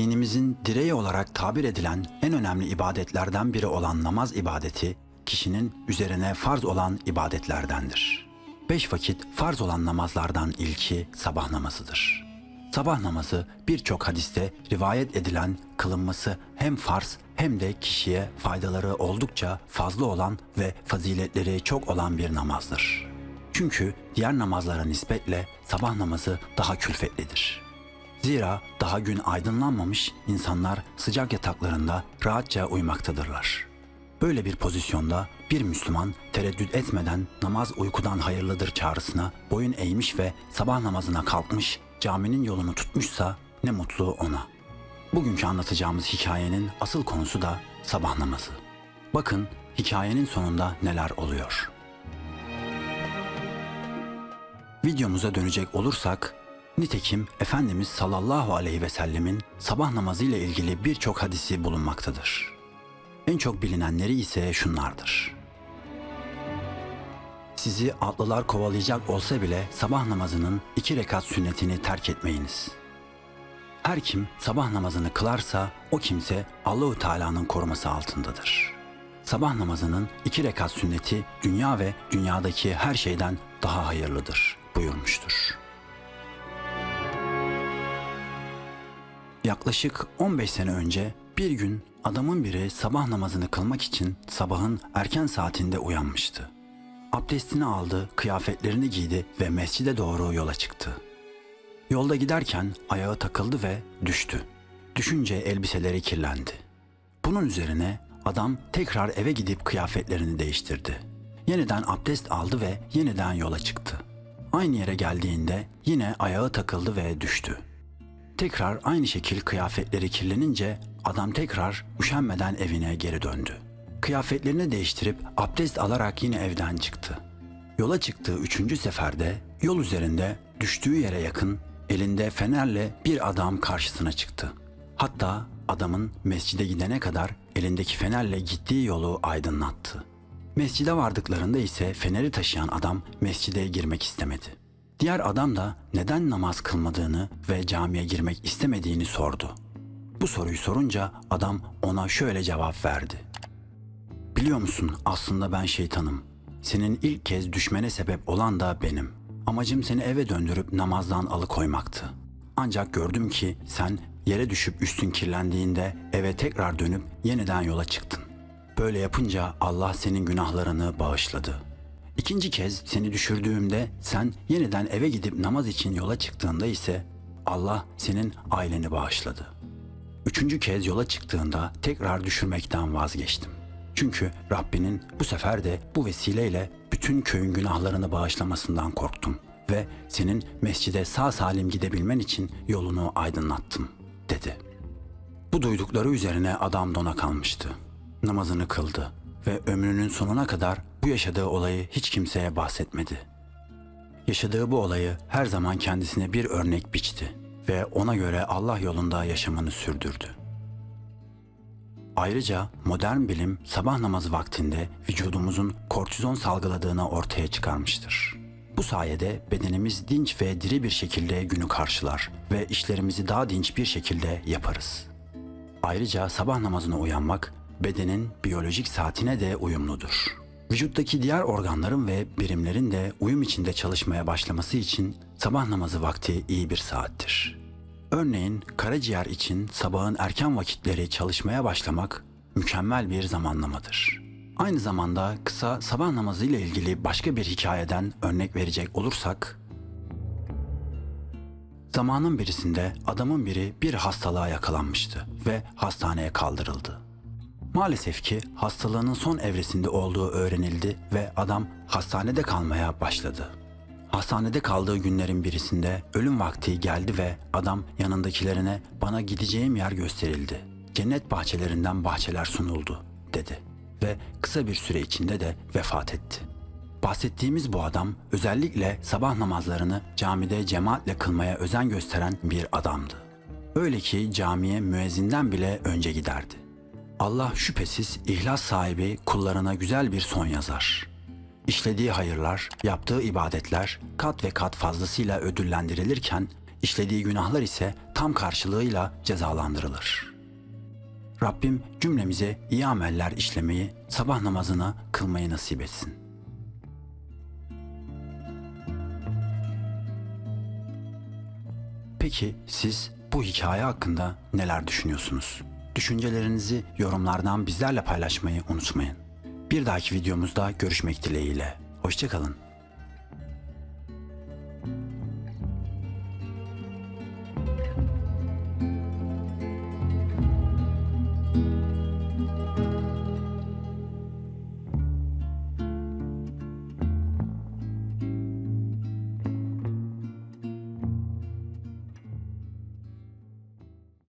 dinimizin direği olarak tabir edilen en önemli ibadetlerden biri olan namaz ibadeti, kişinin üzerine farz olan ibadetlerdendir. Beş vakit farz olan namazlardan ilki sabah namazıdır. Sabah namazı birçok hadiste rivayet edilen kılınması hem farz hem de kişiye faydaları oldukça fazla olan ve faziletleri çok olan bir namazdır. Çünkü diğer namazlara nispetle sabah namazı daha külfetlidir. Zira daha gün aydınlanmamış insanlar sıcak yataklarında rahatça uyumaktadırlar. Böyle bir pozisyonda bir Müslüman tereddüt etmeden namaz uykudan hayırlıdır çağrısına boyun eğmiş ve sabah namazına kalkmış, caminin yolunu tutmuşsa ne mutlu ona. Bugünkü anlatacağımız hikayenin asıl konusu da sabah namazı. Bakın hikayenin sonunda neler oluyor. Videomuza dönecek olursak, nitekim Efendimiz sallallahu aleyhi ve sellemin sabah namazı ile ilgili birçok hadisi bulunmaktadır. En çok bilinenleri ise şunlardır. Sizi atlılar kovalayacak olsa bile sabah namazının iki rekat sünnetini terk etmeyiniz. Her kim sabah namazını kılarsa o kimse Allahu Teala'nın koruması altındadır. Sabah namazının iki rekat sünneti dünya ve dünyadaki her şeyden daha hayırlıdır buyurmuştur. Yaklaşık 15 sene önce bir gün adamın biri sabah namazını kılmak için sabahın erken saatinde uyanmıştı. Abdestini aldı, kıyafetlerini giydi ve mescide doğru yola çıktı. Yolda giderken ayağı takıldı ve düştü. Düşünce elbiseleri kirlendi. Bunun üzerine adam tekrar eve gidip kıyafetlerini değiştirdi. Yeniden abdest aldı ve yeniden yola çıktı. Aynı yere geldiğinde yine ayağı takıldı ve düştü. Tekrar aynı şekil kıyafetleri kirlenince adam tekrar üşenmeden evine geri döndü. Kıyafetlerini değiştirip abdest alarak yine evden çıktı. Yola çıktığı üçüncü seferde yol üzerinde düştüğü yere yakın elinde fenerle bir adam karşısına çıktı. Hatta adamın mescide gidene kadar elindeki fenerle gittiği yolu aydınlattı. Mescide vardıklarında ise feneri taşıyan adam mescide girmek istemedi. Diğer adam da neden namaz kılmadığını ve camiye girmek istemediğini sordu. Bu soruyu sorunca adam ona şöyle cevap verdi. Biliyor musun aslında ben şeytanım. Senin ilk kez düşmene sebep olan da benim. Amacım seni eve döndürüp namazdan alıkoymaktı. Ancak gördüm ki sen yere düşüp üstün kirlendiğinde eve tekrar dönüp yeniden yola çıktın. Böyle yapınca Allah senin günahlarını bağışladı. İkinci kez seni düşürdüğümde sen yeniden eve gidip namaz için yola çıktığında ise Allah senin aileni bağışladı. Üçüncü kez yola çıktığında tekrar düşürmekten vazgeçtim. Çünkü Rabbinin bu sefer de bu vesileyle bütün köyün günahlarını bağışlamasından korktum ve senin mescide sağ salim gidebilmen için yolunu aydınlattım, dedi. Bu duydukları üzerine adam dona kalmıştı. Namazını kıldı ve ömrünün sonuna kadar bu yaşadığı olayı hiç kimseye bahsetmedi. Yaşadığı bu olayı her zaman kendisine bir örnek biçti ve ona göre Allah yolunda yaşamını sürdürdü. Ayrıca modern bilim sabah namazı vaktinde vücudumuzun kortizon salgıladığını ortaya çıkarmıştır. Bu sayede bedenimiz dinç ve diri bir şekilde günü karşılar ve işlerimizi daha dinç bir şekilde yaparız. Ayrıca sabah namazına uyanmak bedenin biyolojik saatine de uyumludur. Vücuttaki diğer organların ve birimlerin de uyum içinde çalışmaya başlaması için sabah namazı vakti iyi bir saattir. Örneğin karaciğer için sabahın erken vakitleri çalışmaya başlamak mükemmel bir zamanlamadır. Aynı zamanda kısa sabah namazı ile ilgili başka bir hikayeden örnek verecek olursak, zamanın birisinde adamın biri bir hastalığa yakalanmıştı ve hastaneye kaldırıldı. Maalesef ki hastalığının son evresinde olduğu öğrenildi ve adam hastanede kalmaya başladı. Hastanede kaldığı günlerin birisinde ölüm vakti geldi ve adam yanındakilerine bana gideceğim yer gösterildi. Cennet bahçelerinden bahçeler sunuldu dedi ve kısa bir süre içinde de vefat etti. Bahsettiğimiz bu adam özellikle sabah namazlarını camide cemaatle kılmaya özen gösteren bir adamdı. Öyle ki camiye müezzinden bile önce giderdi. Allah şüphesiz ihlas sahibi kullarına güzel bir son yazar. İşlediği hayırlar, yaptığı ibadetler kat ve kat fazlasıyla ödüllendirilirken işlediği günahlar ise tam karşılığıyla cezalandırılır. Rabbim cümlemize iyi ameller işlemeyi, sabah namazını kılmayı nasip etsin. Peki siz bu hikaye hakkında neler düşünüyorsunuz? Düşüncelerinizi yorumlardan bizlerle paylaşmayı unutmayın. Bir dahaki videomuzda görüşmek dileğiyle. Hoşçakalın.